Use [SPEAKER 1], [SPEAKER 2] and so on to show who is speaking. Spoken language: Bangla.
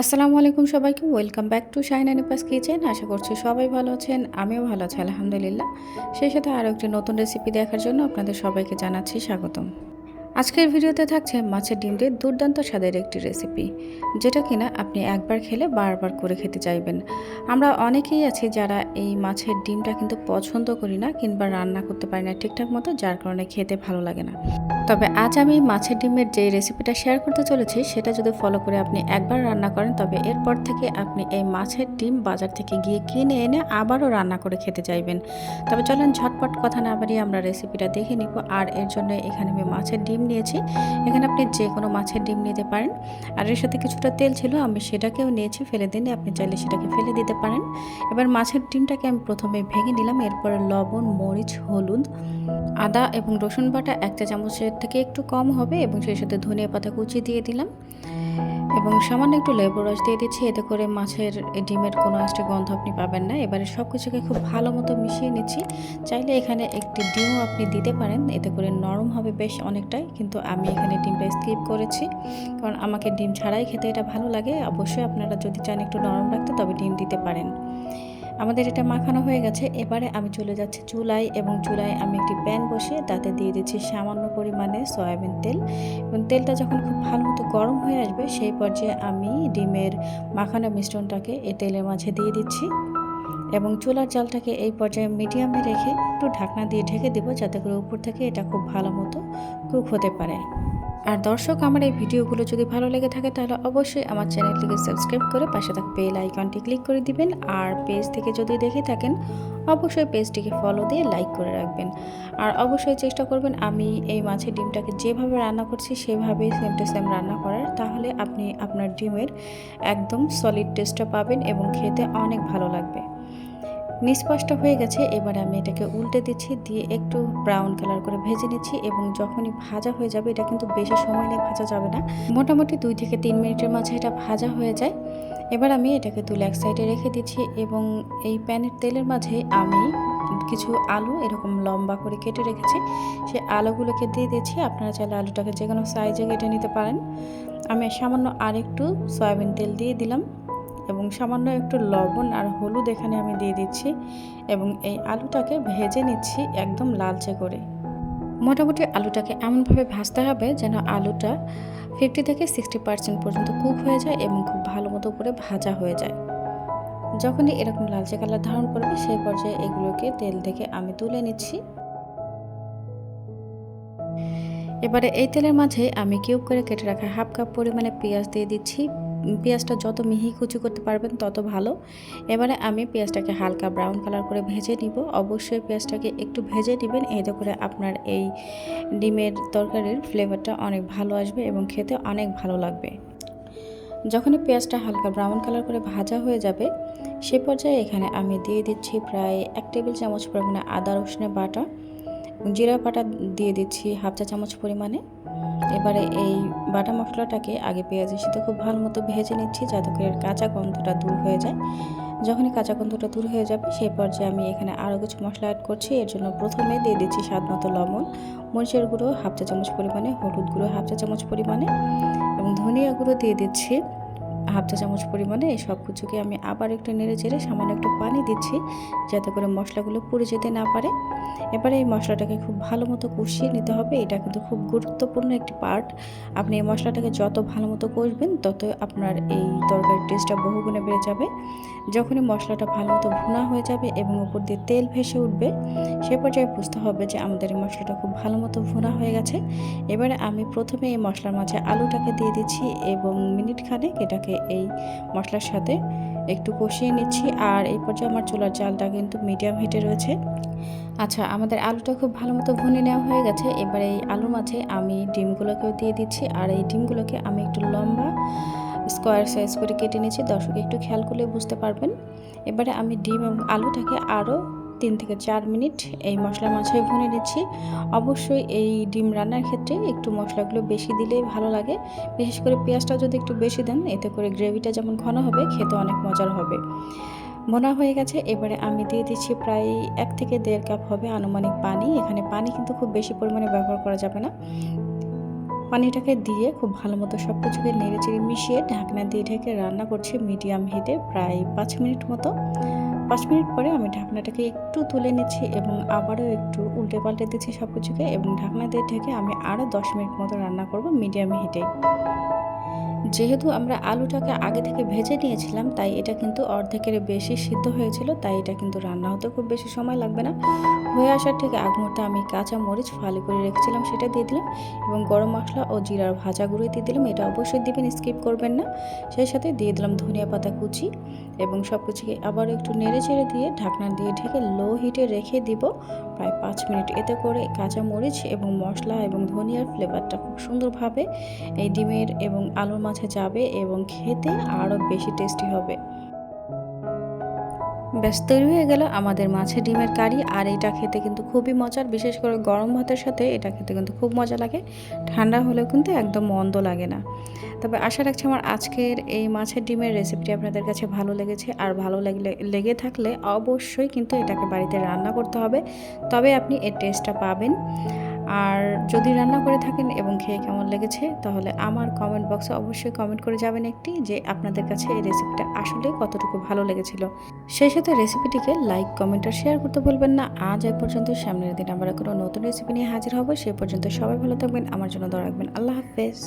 [SPEAKER 1] আসসালামু আলাইকুম সবাইকে, welcome back to Shine Nipa's kitchen. আশা করছি সবাই ভালো আছেন, আমিও ভালো আছি, আলহামদুলিল্লাহ। সেই সাথে আরও একটি নতুন রেসিপি দেখার জন্য আপনাদের সবাইকে জানাচ্ছি স্বাগতম। আজকের ভিডিওতে থাকছে মাছের ডিম দিয়ে দুর্দান্ত স্বাদের একটি রেসিপি যেটা কিনা আপনি একবার খেলে বারবার করে খেতে চাইবেন। আমরা অনেকেই আছি যারা এই মাছের ডিমটা কিন্তু পছন্দ করি না কিংবা রান্না করতে পারি না ঠিকঠাক মতো, যার কারণে খেতে ভালো লাগে না। তবে আজ আমি মাছের ডিমের যে রেসিপিটা শেয়ার করতে চলেছি, সেটা যদি ফলো করে আপনি একবার রান্না করেন, তবে এরপর থেকে আপনি এই মাছের ডিম বাজার থেকে গিয়ে কিনে এনে আবারও রান্না করে খেতে চাইবেন। তবে চলেন ঝটপট কথা না বাড়িয়ে আমরা রেসিপিটা দেখে নিব। আর এর জন্য এখানে আমি মাছের ডিম নিয়েছি। এখানে আপনি যে কোনো মাছের ডিম নিতে পারেন। আর এর সাথে কিছুটা তেল ছিল, আমি সেটাকেও নিয়েছি, ফেলে দিন, আপনি চাইলে সেটাকে ফেলে দিতে পারেন। এবার মাছের ডিমটাকে আমি প্রথমে ভেঙে নিলাম, এরপরে লবণ, মরিচ, হলুদ, আদা এবং রসুন বাটা এক চা চামচের থেকে একটু কম হবে এবং সেই সাথে ধনিয়া পাতা কুচি দিয়ে দিলাম। এবং সামান্য একটু লেবু রস দিয়ে দিচ্ছি, এতে করে মাছের ডিমের কোনো আষ্টে গন্ধ আপনি পাবেন না। এবারে সব কিছুকে খুব ভালো মতো মিশিয়ে নিচ্ছি। চাইলে এখানে একটি ডিমও আপনি দিতে পারেন, এতে করে নরম হবে বেশ অনেকটাই, কিন্তু আমি এখানে ডিমটা স্কিপ করেছি। কারণ আমাকে ডিম ছাড়াই খেতে এটা ভালো লাগে। অবশ্যই আপনারা যদি চান একটু নরম রাখতে, তবে ডিম দিতে পারেন। আমাদের এটা মাখানো হয়ে গেছে। এবারে আমি চলে যাচ্ছি চুলায় এবং চুলায় আমি একটি প্যান বসিয়ে তাতে দিয়ে দিচ্ছি সামান্য পরিমাণে সয়াবিন তেল। এবং তেলটা যখন খুব ভালো মতো গরম হয়ে আসবে, সেই পর্যায়ে আমি ডিমের মাখানো মিশ্রণটাকে এই তেলের মাঝে দিয়ে দিচ্ছি। এবং চুলার জালটাকে এই পর্যায়ে মিডিয়ামে রেখে একটু ঢাকনা দিয়ে ঢেকে দেবো যাতে করে উপর থেকে এটা খুব ভালো মতো কুক হতে পারে। আর দর্শক, আমার এই ভিডিওগুলো যদি ভালো লেগে থাকে, তাহলে অবশ্যই আমার চ্যানেলটিকে সাবস্ক্রাইব করে পাশে থাকা বেল আইকনটি ক্লিক করে দিবেন। আর পেজ থেকে যদি দেখে থাকেন, অবশ্যই পেজটিকে ফলো দিয়ে লাইক করে রাখবেন। আর অবশ্যই চেষ্টা করবেন, আমি এই মাছের ডিমটাকে যেভাবে রান্না করছি, সেভাবেই সেম টু সেম রান্না করার। তাহলে আপনি আপনার ডিমের একদম সলিড টেস্টটা পাবেন এবং খেতে অনেক ভালো লাগবে। নিষ্পাষ্ট হয়ে গেছে। এবার আমি এটাকে উল্টে দিচ্ছি, দিয়ে একটু ব্রাউন কালার করে ভেজে নিচ্ছি এবং যখনই ভাজা হয়ে যাবে, এটা কিন্তু বেশি সময় নিয়ে ভাজা যাবে না। মোটামুটি দুই থেকে তিন মিনিটের মাঝে এটা ভাজা হয়ে যায়। এবার আমি এটাকে তুলে এক সাইডে রেখে দিচ্ছি এবং এই প্যানের তেলের মাঝে আমি কিছু আলু, এরকম লম্বা করে কেটে রেখেছি। সেই আলুগুলোকে দিয়ে দিচ্ছি। আপনারা চাইলে আলুটাকে যে কোনো সাইজে কেটে নিতে পারেন। আমি সামান্য আরেকটু সয়াবিন তেল দিয়ে দিলাম। এবং সামান্য একটু লবণ আর হলুদ এখানে আমি দিয়ে দিচ্ছি এবং এই আলুটাকে ভেজে নিচ্ছি একদম লালচে করে। মোটামুটি আলুটাকে এমনভাবে ভাজতে হবে যেন আলুটা ফিফটি থেকে সিক্সটি পার্সেন্ট পর্যন্ত কুক হয়ে যায় এবং খুব ভালো মতো করে ভাজা হয়ে যায়। যখনই এরকম লালচে কালার ধারণ করবে সেই পর্যায়ে এগুলোকে তেল থেকে আমি তুলে নিচ্ছি। এবারে এই তেলের মাঝে আমি কিউব করে কেটে রাখা হাফ কাপ পরিমাণে পেঁয়াজ দিয়ে দিচ্ছি। পেঁয়াজটা যত মিহি কুচি করতে পারবেন তত ভালো। এবারে আমি পেঁয়াজটাকে হালকা ব্রাউন কালার করে ভেজে নিব। অবশ্যই পেঁয়াজটাকে একটু ভেজে নেবেন। এতে করে আপনার এই ডিমের তরকারির ফ্লেভারটা অনেক ভালো আসবে এবং খেতে অনেক ভালো লাগবে। যখনই পেঁয়াজটা হালকা ব্রাউন কালার করে ভাজা হয়ে যাবে, সে পর্যায়ে এখানে আমি দিয়ে দিচ্ছি প্রায় এক টেবিল চামচ পরিমাণে আদা রসুনের বাটা, জিরা বাটা দিয়ে দিচ্ছি হাফ চা চামচ পরিমাণে। এবারে এই বাটা মশলাটাকে আগে পেঁয়াজের সাথে খুব ভালো মতো ভেজে নিচ্ছি যাতে করে কাঁচা গন্ধটা দূর হয়ে যায়। যখনই কাঁচা গন্ধটা দূর হয়ে যাবে সেই পর্যায়ে আমি এখানে আরও কিছু মশলা অ্যাড করছি। এর জন্য প্রথমে দিয়ে দিচ্ছি স্বাদ মতো লবণ, মরিচের গুঁড়ো, হাফ চা চামচ পরিমাণে, হলুদ গুঁড়ো, হাফ চা চামচ পরিমাণে এবং ধনিয়া গুঁড়ো দিয়ে দিচ্ছি হাফ চা চামচ পরিমাণে এই সব কিছুকে আমি আবার একটু নেড়ে চেড়ে সামান্য একটু পানি দিচ্ছি, যাতে করে মশলাগুলো পুড়ে যেতে না পারে। এবারে এই মশলাটাকে খুব ভালো মতো কষিয়ে নিতে হবে। এটা কিন্তু খুব গুরুত্বপূর্ণ একটি পার্ট আপনি এই মশলাটাকে যত ভালো মতো কষবেন, তত আপনার এই তরকারির টেস্টটা বহুগুণে বেড়ে যাবে। যখনই মশলাটা ভালো মতো ভুনা হয়ে যাবে এবং উপর দিয়ে তেল ভেসে উঠবে, সে পর্যায়ে বুঝতে হবে যে আমাদের এই মশলাটা খুব ভালো মতো ভুনা হয়ে গেছে। এবারে আমি প্রথমে এই মশলার মাঝে আলুটাকে দিয়ে দিচ্ছি এবং মিনিট খানেক এটাকে এই মশলার সাথে একটু কষিয়ে নিচ্ছি। আর এই পর্যায়ে আমার চুলার জালটা কিন্তু মিডিয়াম হিটে রয়েছে। আচ্ছা আমাদের আলুটা খুব ভালো মতো ভুনে নেওয়া হয়ে গেছে। এবারে এই আলুর মাঝে আমি ডিমগুলোকেও দিয়ে দিচ্ছি। আর এই ডিমগুলোকে আমি একটু লম্বা স্কোয়ার সাইজ করে কেটে নিয়েছি। দর্শক একটু খেয়াল করলে বুঝতে পারবেন। এবারে আমি ডিম এবং আলুটাকে আরও তিন থেকে চার মিনিট এই মশলা মাঝে ভুনে নিচ্ছি। অবশ্যই এই ডিম রান্নার ক্ষেত্রে একটু মশলাগুলো বেশি দিলেই ভালো লাগে। বিশেষ করে পেঁয়াজটা যদি একটু বেশি দেন, এতে করে গ্রেভিটা যেমন ঘন হবে, খেতে অনেক মজার হবে। মোনা হয়ে গেছে, এবারে আমি দিয়ে দিচ্ছি প্রায় এক থেকে দেড় কাপ হবে আনুমানিক পানি। এখানে পানি কিন্তু খুব বেশি পরিমাণে ব্যবহার করা যাবে না। পানিটাকে দিয়ে খুব ভালো মতো সব কিছুকে নেড়ে চেড়ে মিশিয়ে ঢাকনা দিয়ে ঢেকে রান্না করছি মিডিয়াম হিটে, প্রায় পাঁচ মিনিট মতো। পাঁচ মিনিট পরে আমি ঢাকনাটাকে একটু তুলে নিচ্ছি এবং আবারও একটু উল্টে পাল্টে দিচ্ছি সব কিছুকে এবং ঢাকনা দিয়ে ঢেকে আমি আরও দশ মিনিট মতো রান্না করব মিডিয়াম হিটে। যেহেতু আমরা আলুটাকে আগে থেকে ভেজে নিয়েছিলাম, তাই এটা কিন্তু অর্ধেকের বেশি সিদ্ধ হয়েছিল, তাই এটা কিন্তু রান্না হতে খুব বেশি সময় লাগবে না। হয়ে আসার ঠিক আগ মুহূর্তে আমি কাঁচা মরিচ ফালি করে রেখেছিলাম, সেটা দিয়ে দিলাম এবং গরম মশলা ও জিরার ভাজা গুঁড়ো দিয়ে দিলাম, এটা অবশ্যই দিবেন, স্কিপ করবেন না। সেই সাথে দিয়ে দিলাম ধনিয়া পাতা কুচি এবং সব কিছুকে আবার একটু নেড়ে চেড়ে দিয়ে ঢাকনা দিয়ে ঢেকে লো হিটে রেখে দিব প্রায় পাঁচ মিনিট। এতে করে কাঁচা মরিচ এবং মশলা এবং ধনিয়ার ফ্লেভারটা খুব সুন্দরভাবে এই ডিমের এবং আলুর মাঝে যাবে এবং খেতে আরও বেশি টেস্টি হবে। ব্যাস, তৈরি হয়ে গেল আমাদের মাছের ডিমের কারি। আর এটা খেতে কিন্তু খুবই মজার, বিশেষ করে গরম ভাতের সাথে এটা খেতে কিন্তু খুব মজা লাগে। ঠান্ডা হলেও কিন্তু একদম মন্দ লাগে না। তবে আশা রাখছি আমার আজকের এই মাছের ডিমের রেসিপিটি আপনাদের কাছে ভালো লেগেছে। আর ভালো লাগলে, লেগে থাকলে অবশ্যই কিন্তু এটাকে বাড়িতে রান্না করতে হবে। তবে আপনি এর টেস্টটা পাবেন। আর যদি রান্না করে থাকেন এবং খেয়ে কেমন লেগেছে, তাহলে আমার কমেন্ট বক্সে অবশ্যই কমেন্ট করে যাবেন একটি যে আপনাদের কাছে এই রেসিপিটা আসলে কতটুকু ভালো লেগেছিল। সেই সাথে রেসিপিটিকে লাইক কমেন্ট আর শেয়ার করতে বলবেন না। আজ এ পর্যন্ত সামনের দিন আমরা কোনো নতুন রেসিপি নিয়ে হাজির হব, সে পর্যন্ত সবাই ভালো থাকবেন, আমার জন্য দোয়া রাখবেন। আল্লাহ হাফেজ।